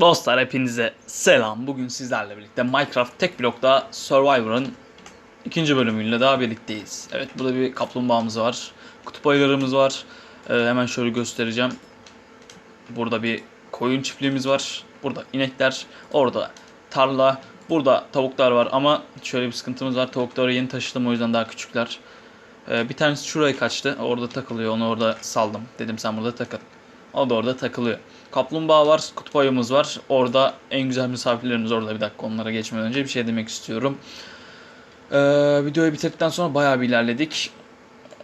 Dostlar hepinize selam. Bugün sizlerle birlikte Minecraft tek blokta Survivor'ın ikinci bölümüyle daha birlikteyiz. Evet burada bir kaplumbağamız var. Kutup ayılarımız var. Ee, hemen şöyle göstereceğim. Burada bir koyun çiftliğimiz var. Burada inekler. Orada tarla. Burada tavuklar var ama şöyle bir sıkıntımız var. Tavukları yeni taşıdım o yüzden daha küçükler. Ee, bir tanesi şuraya kaçtı. Orada takılıyor. Onu orada saldım. Dedim sen burada takıl. O da orada takılıyor. Kaplumbağa var, kutup ayımız var. Orada en güzel misafirlerimiz orada. Bir dakika onlara geçmeden önce bir şey demek istiyorum. Ee, videoyu bitirdikten sonra bayağı bir ilerledik.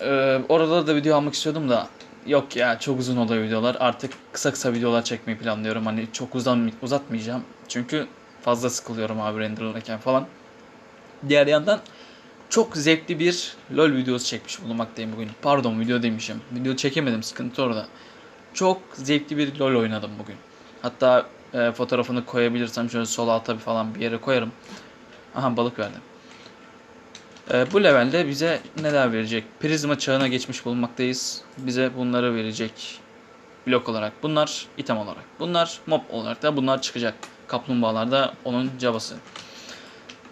Ee, orada da video almak istiyordum da yok ya çok uzun oluyor videolar. Artık kısa kısa videolar çekmeyi planlıyorum. Hani çok uzan uzatmayacağım. Çünkü fazla sıkılıyorum abi renderlarken falan. Diğer yandan çok zevkli bir LoL videosu çekmiş bulunmaktayım bugün. Pardon video demişim. Video çekemedim sıkıntı orada. Çok zevkli bir LoL oynadım bugün. Hatta e, fotoğrafını koyabilirsem şöyle sol alta bir falan bir yere koyarım. Aha balık verdi. E, bu levelde bize neler verecek? Prizma çağına geçmiş bulunmaktayız. Bize bunları verecek blok olarak. Bunlar item olarak. Bunlar mob olarak da bunlar çıkacak. Kaplumbağalar da onun cabası.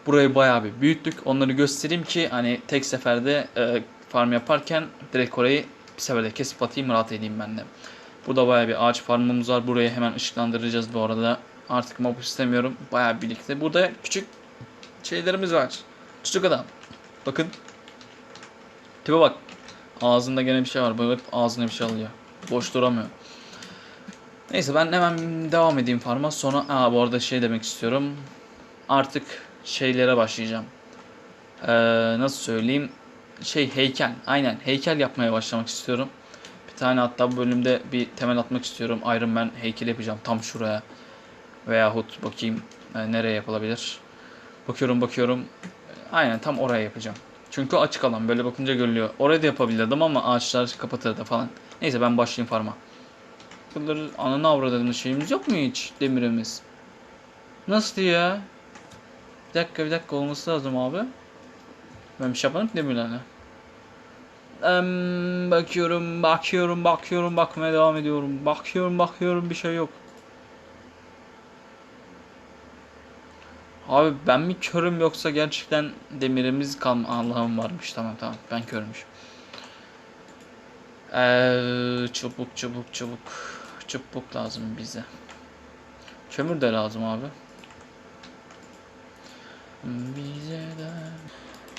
Burayı bayağı bir büyüttük. Onları göstereyim ki hani tek seferde e, farm yaparken direkt orayı bir seferde kesip atayım rahat edeyim ben de. Burada bayağı bir ağaç farmımız var. Burayı hemen ışıklandıracağız bu arada. Artık mob istemiyorum. Bayağı birlikte. Burada küçük şeylerimiz var. Çocuk adam. Bakın. Tipe bak. Ağzında gene bir şey var. Böyle hep ağzına bir şey alıyor. Boş duramıyor. Neyse ben hemen devam edeyim farma. Sonra aa bu arada şey demek istiyorum. Artık şeylere başlayacağım. Ee, nasıl söyleyeyim? Şey heykel. Aynen heykel yapmaya başlamak istiyorum. Tane hatta bu bölümde bir temel atmak istiyorum. Iron Man heykeli yapacağım tam şuraya. Veyahut bakayım e, nereye yapılabilir. Bakıyorum bakıyorum. Aynen tam oraya yapacağım. Çünkü açık alan böyle bakınca görülüyor. Oraya da yapabilirdim ama ağaçlar kapatırdı falan. Neyse ben başlayayım farma. Bunları ananı avradığımız şeyimiz yok mu hiç demirimiz? Nasıl ya? Bir dakika bir dakika olması lazım abi. Ben bir şey yapmadım demirlerle. Em, bakıyorum, bakıyorum, bakıyorum, bakmaya devam ediyorum. Bakıyorum, bakıyorum bir şey yok. Abi ben mi körüm yoksa gerçekten demirimiz kalma Allah'ım varmış tamam tamam ben körmüş. Ee, çubuk çubuk çubuk çubuk lazım bize. Kömür de lazım abi. Bize de.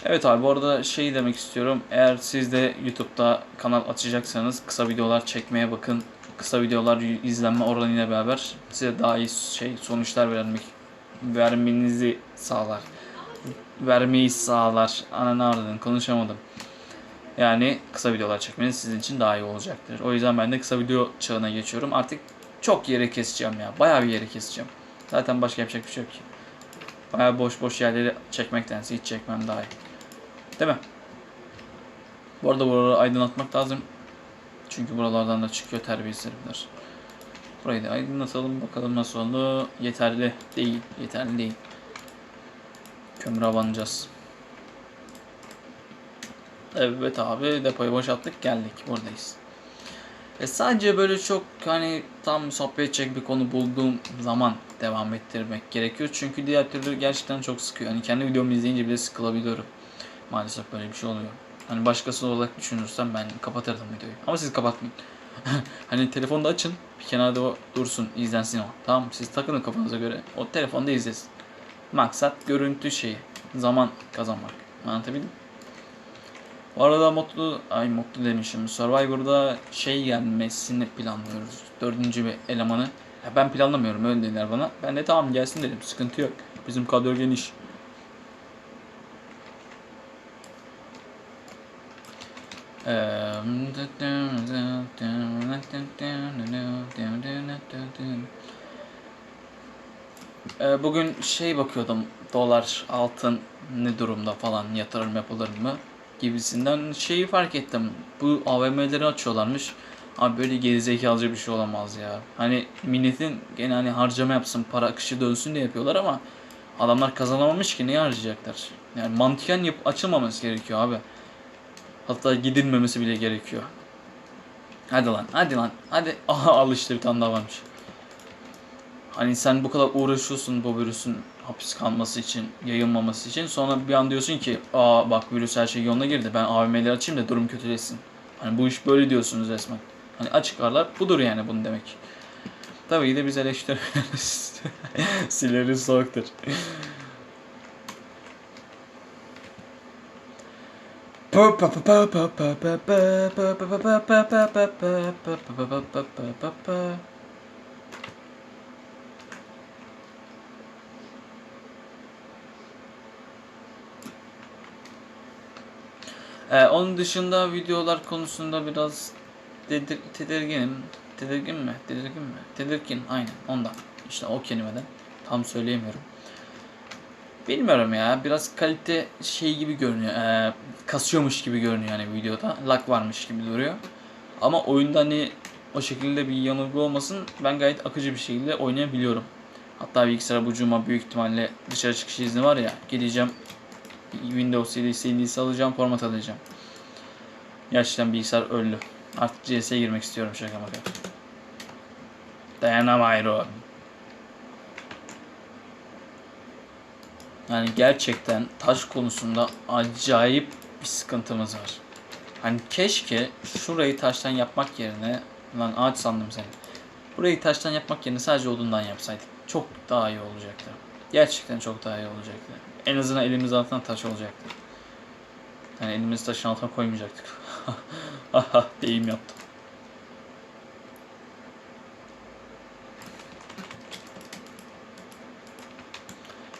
Evet abi bu arada şey demek istiyorum. Eğer siz de YouTube'da kanal açacaksanız kısa videolar çekmeye bakın. Kısa videolar izlenme oranıyla beraber size daha iyi şey sonuçlar vermek vermenizi sağlar. Vermeyi sağlar. Ananı ardın konuşamadım. Yani kısa videolar çekmeniz sizin için daha iyi olacaktır. O yüzden ben de kısa video çağına geçiyorum. Artık çok yere keseceğim ya. Bayağı bir yere keseceğim. Zaten başka yapacak bir şey yok ki. Bayağı boş boş yerleri çekmektense hiç çekmem daha iyi. Değil mi? Bu arada buraları aydınlatmak lazım. Çünkü buralardan da çıkıyor terbiyesizler. Burayı da aydınlatalım bakalım nasıl oldu. Yeterli değil. Yeterli değil. Kömür abanacağız. Evet abi depoyu boşalttık geldik buradayız. E sadece böyle çok hani tam sohbet edecek bir konu bulduğum zaman devam ettirmek gerekiyor. Çünkü diğer türlü gerçekten çok sıkıyor. Hani kendi videomu izleyince bile sıkılabiliyorum. Maalesef böyle bir şey oluyor. Hani başkası olarak düşünürsem ben kapatırdım videoyu. Ama siz kapatmayın. hani telefonda açın. Bir kenarda o dursun. izlensin o. Tamam Siz takılın kafanıza göre. O telefonda izlesin. Maksat görüntü şeyi. Zaman kazanmak. Anlatabildim? Bu arada mutlu, ay mutlu demişim. Survivor'da şey gelmesini planlıyoruz. Dördüncü bir elemanı. Ya ben planlamıyorum öyle dediler bana. Ben de tamam gelsin dedim. Sıkıntı yok. Bizim kadro geniş. Bugün şey bakıyordum. Dolar, altın ne durumda falan yatırım yapılır mı? gibisinden şeyi fark ettim. Bu AVM'leri açıyorlarmış. Abi böyle gerizekalıca bir şey olamaz ya. Hani milletin gene hani harcama yapsın, para akışı dönsün diye yapıyorlar ama adamlar kazanamamış ki neye harcayacaklar? Yani mantıken yap açılmaması gerekiyor abi. Hatta gidilmemesi bile gerekiyor. Hadi lan, hadi lan, hadi. Aha al işte bir tane daha varmış. Hani sen bu kadar uğraşıyorsun bu virüsün hapis kalması için, yayılmaması için. Sonra bir an diyorsun ki aa bak virüs her şey yoluna girdi. Ben AVM'leri açayım da durum kötüleşsin. Hani bu iş böyle diyorsunuz resmen. Hani açıklarlar budur yani bunu demek. Tabii ki de biz eleştiriyoruz. Sileriz soğuktur. Ee, onun dışında videolar konusunda biraz dedir, tedirginim. Tedirgin mi? Tedirgin mi? Tedirgin aynen ondan. İşte o kelimeden. Tam söyleyemiyorum. Bilmiyorum ya. Biraz kalite şey gibi görünüyor. Ee, kasıyormuş gibi görünüyor yani videoda. Lag varmış gibi duruyor. Ama oyunda hani o şekilde bir yanılgı olmasın. Ben gayet akıcı bir şekilde oynayabiliyorum. Hatta bilgisayar bu cuma büyük ihtimalle dışarı çıkış izni var ya. Gideceğim Windows 7 CD'si alacağım, format alacağım. Gerçekten bilgisayar öldü. Artık CS'ye girmek istiyorum şaka maka. Dayanamıyorum. Yani gerçekten taş konusunda acayip bir sıkıntımız var. Hani keşke şurayı taştan yapmak yerine lan ağaç sandım seni. Burayı taştan yapmak yerine sadece odundan yapsaydık çok daha iyi olacaktı. Gerçekten çok daha iyi olacaktı. En azından elimiz altına taş olacaktı. Yani elimizi taşın altına koymayacaktık. Haha deyim yaptım.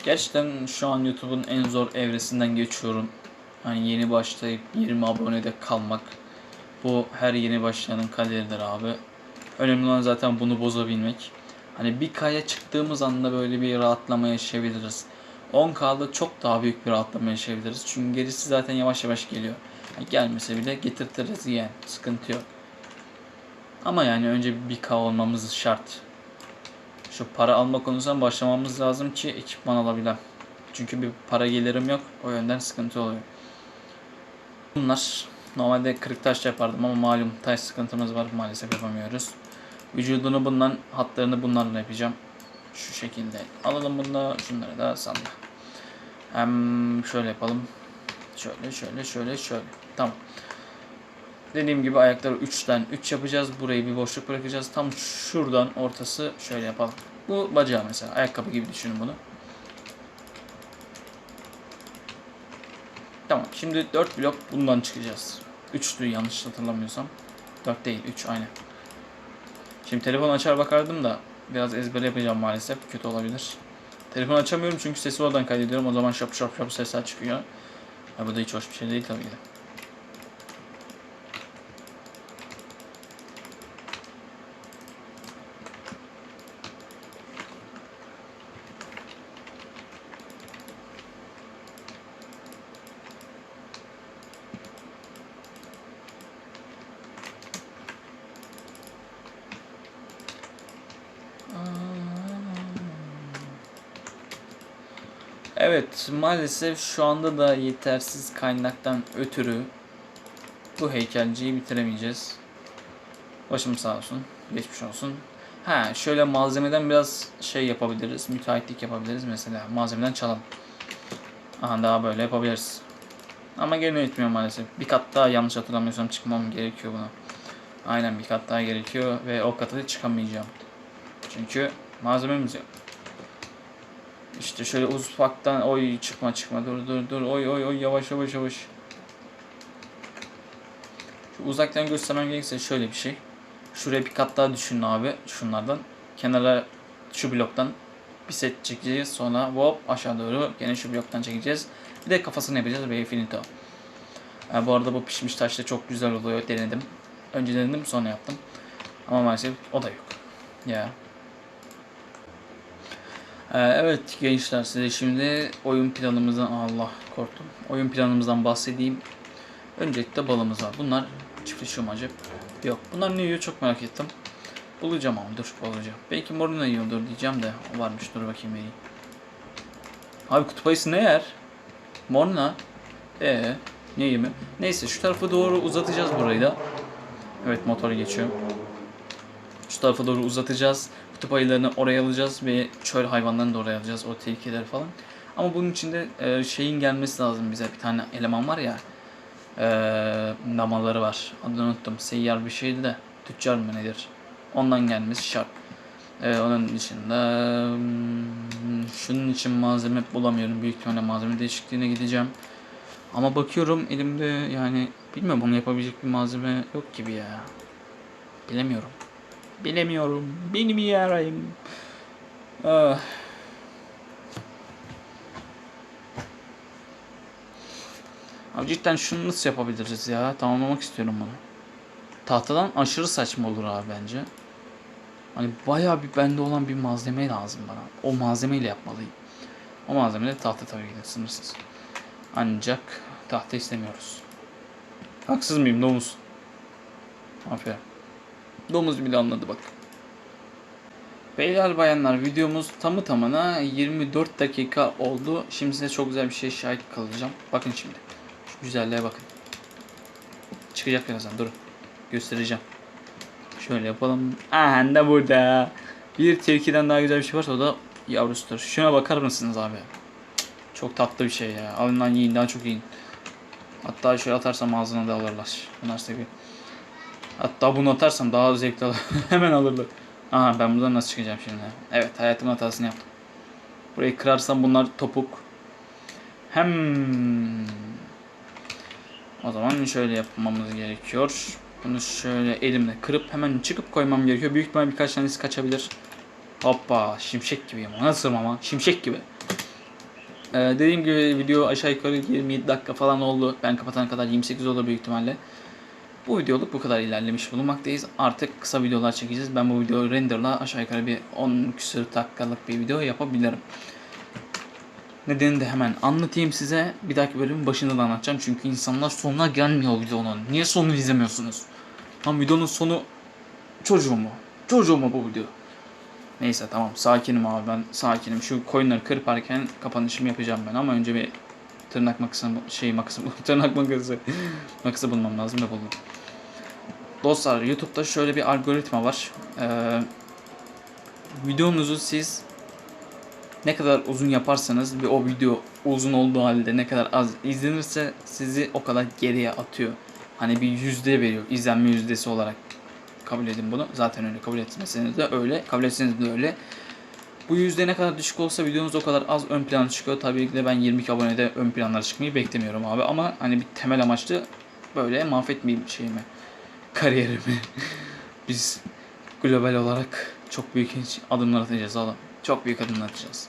Gerçekten şu an YouTube'un en zor evresinden geçiyorum. Hani yeni başlayıp 20 abonede kalmak. Bu her yeni başlayanın kaderidir abi. Önemli olan zaten bunu bozabilmek. Hani bir kaya çıktığımız anda böyle bir rahatlama yaşayabiliriz. 10K'da çok daha büyük bir rahatlama yaşayabiliriz. Çünkü gerisi zaten yavaş yavaş geliyor. Yani gelmese bile getirtiriz yani. Sıkıntı yok. Ama yani önce bir K olmamız şart. Şu para alma konusundan başlamamız lazım ki ekipman alabilem. Çünkü bir para gelirim yok. O yönden sıkıntı oluyor. Bunlar normalde kırık taş yapardım ama malum taş sıkıntımız var maalesef yapamıyoruz. Vücudunu bundan, hatlarını bunlarla yapacağım. Şu şekilde. Alalım bunda, şunları da salla. Hem şöyle yapalım. Şöyle, şöyle, şöyle, şöyle. Tamam. Dediğim gibi ayakları 3'ten 3 yapacağız. Burayı bir boşluk bırakacağız. Tam şuradan ortası şöyle yapalım. Bu bacağı mesela. Ayakkabı gibi düşünün bunu. Tamam. Şimdi 4 blok bundan çıkacağız. 3'tü yanlış hatırlamıyorsam. 4 değil 3 aynı. Şimdi telefon açar bakardım da biraz ezber yapacağım maalesef. Kötü olabilir. Telefon açamıyorum çünkü sesi oradan kaydediyorum. O zaman şap şap şap sesler çıkıyor. Ya bu da hiç hoş bir şey değil tabii ki de. Evet, maalesef şu anda da yetersiz kaynaktan ötürü bu heykelciyi bitiremeyeceğiz. Başım sağ olsun, geçmiş olsun. Ha, şöyle malzemeden biraz şey yapabiliriz, müteahhitlik yapabiliriz mesela. Malzemeden çalalım. Aha daha böyle yapabiliriz. Ama gene yetmiyor maalesef. Bir kat daha yanlış hatırlamıyorsam çıkmam gerekiyor buna. Aynen bir kat daha gerekiyor ve o kata çıkamayacağım. Çünkü malzememiz yok. İşte şöyle uzaktan oy çıkma çıkma dur dur dur oy oy oy yavaş yavaş yavaş. Şu uzaktan göstermem gerekirse şöyle bir şey. Şuraya bir kat daha düşünün abi şunlardan. Kenara şu bloktan bir set çekeceğiz sonra hop aşağı doğru gene şu bloktan çekeceğiz. Bir de kafasını yapacağız ve finito. Yani bu arada bu pişmiş taş da çok güzel oluyor denedim. Önce denedim sonra yaptım. Ama maalesef o da yok. Ya. Ee, evet gençler size şimdi oyun planımızdan Allah korktum. Oyun planımızdan bahsedeyim. Öncelikle balımız var. Bunlar çiftli şumacı. Yok. Bunlar ne yiyor çok merak ettim. Bulacağım ama dur bulacağım. Belki moruna yiyordur diyeceğim de varmış dur bakayım vereyim. Abi kutup ayısı ne yer? Morna. Ee, ne yemi? Neyse şu tarafa doğru uzatacağız burayı da. Evet motor geçiyor. Şu tarafa doğru uzatacağız. Kutup ayılarını oraya alacağız ve çöl hayvanlarını da oraya alacağız. O tehlikeleri falan. Ama bunun için de e, şeyin gelmesi lazım bize. Bir tane eleman var ya. E, namaları var. Adını unuttum. Seyyar bir şeydi de. Tüccar mı nedir? Ondan gelmesi şart. E, onun dışında hmm, şunun için malzeme bulamıyorum. Büyük ihtimalle malzeme değişikliğine gideceğim. Ama bakıyorum elimde yani bilmiyorum onu yapabilecek bir malzeme yok gibi ya. Bilemiyorum. Bilemiyorum. Bilmiyorum. Ah. Abi cidden şunu nasıl yapabiliriz ya? Tamamlamak istiyorum bunu. Tahtadan aşırı saçma olur abi bence. Hani bayağı bir bende olan bir malzeme lazım bana. O malzemeyle yapmalıyım. O malzeme de tahta tabii ki sınırsız. Ancak tahta istemiyoruz. Haksız mıyım domuz? Aferin. Domuz bile anladı bak. Beyler bayanlar videomuz tamı tamına 24 dakika oldu. Şimdi size çok güzel bir şey şahit kalacağım. Bakın şimdi. Şu güzelliğe bakın. Çıkacak birazdan durun. Göstereceğim. Şöyle yapalım. Aha da burada. Bir tilkiden daha güzel bir şey varsa o da yavrusudur. Şuna bakar mısınız abi? Çok tatlı bir şey ya. Alın lan yiyin daha çok yiyin. Hatta şöyle atarsam ağzına da alırlar. Bunlar seviyor. Hatta bunu atarsam daha zevkli alır. Hemen alırlar. Aha ben buradan nasıl çıkacağım şimdi? Evet hayatımın hatasını yaptım. Burayı kırarsam bunlar topuk. Hem o zaman şöyle yapmamız gerekiyor. Bunu şöyle elimle kırıp hemen çıkıp koymam gerekiyor. Büyük ihtimal birkaç tanesi kaçabilir. Hoppa şimşek gibi ama nasıl ama şimşek gibi. Ee, dediğim gibi video aşağı yukarı 27 dakika falan oldu. Ben kapatana kadar 28 olur büyük ihtimalle. Bu videoluk bu kadar ilerlemiş bulunmaktayız. Artık kısa videolar çekeceğiz. Ben bu videoyu renderla aşağı yukarı bir 10 küsur dakikalık bir video yapabilirim. Nedenini de hemen anlatayım size. Bir dahaki bölümün başında da anlatacağım. Çünkü insanlar sonuna gelmiyor videonun. Niye sonunu izlemiyorsunuz? Tam videonun sonu çocuğu mu? Çocuğu mu bu video? Neyse tamam sakinim abi ben sakinim. Şu koyunları kırparken kapanışımı yapacağım ben ama önce bir tırnak makası şey makası tırnak makası makası bulmam lazım ve buldum. Dostlar YouTube'da şöyle bir algoritma var. Ee, videonuzu siz ne kadar uzun yaparsanız ve o video uzun olduğu halde ne kadar az izlenirse sizi o kadar geriye atıyor. Hani bir yüzde veriyor izlenme yüzdesi olarak kabul edin bunu. Zaten öyle kabul etmeseniz de öyle, kabul etseniz de öyle. Bu yüzde ne kadar düşük olsa videonuz o kadar az ön plana çıkıyor. Tabii ki de ben 22 abonede ön planlara çıkmayı beklemiyorum abi. Ama hani bir temel amaçlı böyle mahvetmeyeyim şeyimi, kariyerimi. Biz global olarak çok büyük adımlar atacağız oğlum. Çok büyük adımlar atacağız.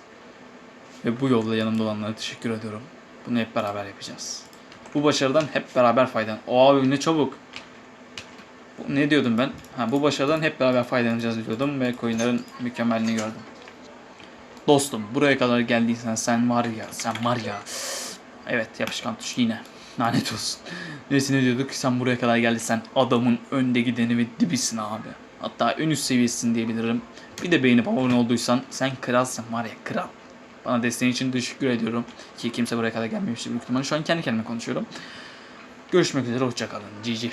Ve bu yolda yanımda olanlara teşekkür ediyorum. Bunu hep beraber yapacağız. Bu başarıdan hep beraber faydan. O abi ne çabuk. Bu- Ne diyordum ben? Ha, bu başarıdan hep beraber faydalanacağız diyordum ve coinlerin mükemmelliğini gördüm. Dostum buraya kadar geldiysen sen var ya sen var ya. Evet yapışkan tuş yine. Lanet olsun. Neyse ne diyorduk sen buraya kadar geldiysen adamın önde gideni ve dibisin abi. Hatta en üst seviyesin diyebilirim. Bir de beğenip abone olduysan sen kralsın var ya kral. Bana desteğin için teşekkür ediyorum. Ki kimse buraya kadar gelmemiştir büyük ihtimalle. Şu an kendi kendime konuşuyorum. Görüşmek üzere hoşçakalın. GG.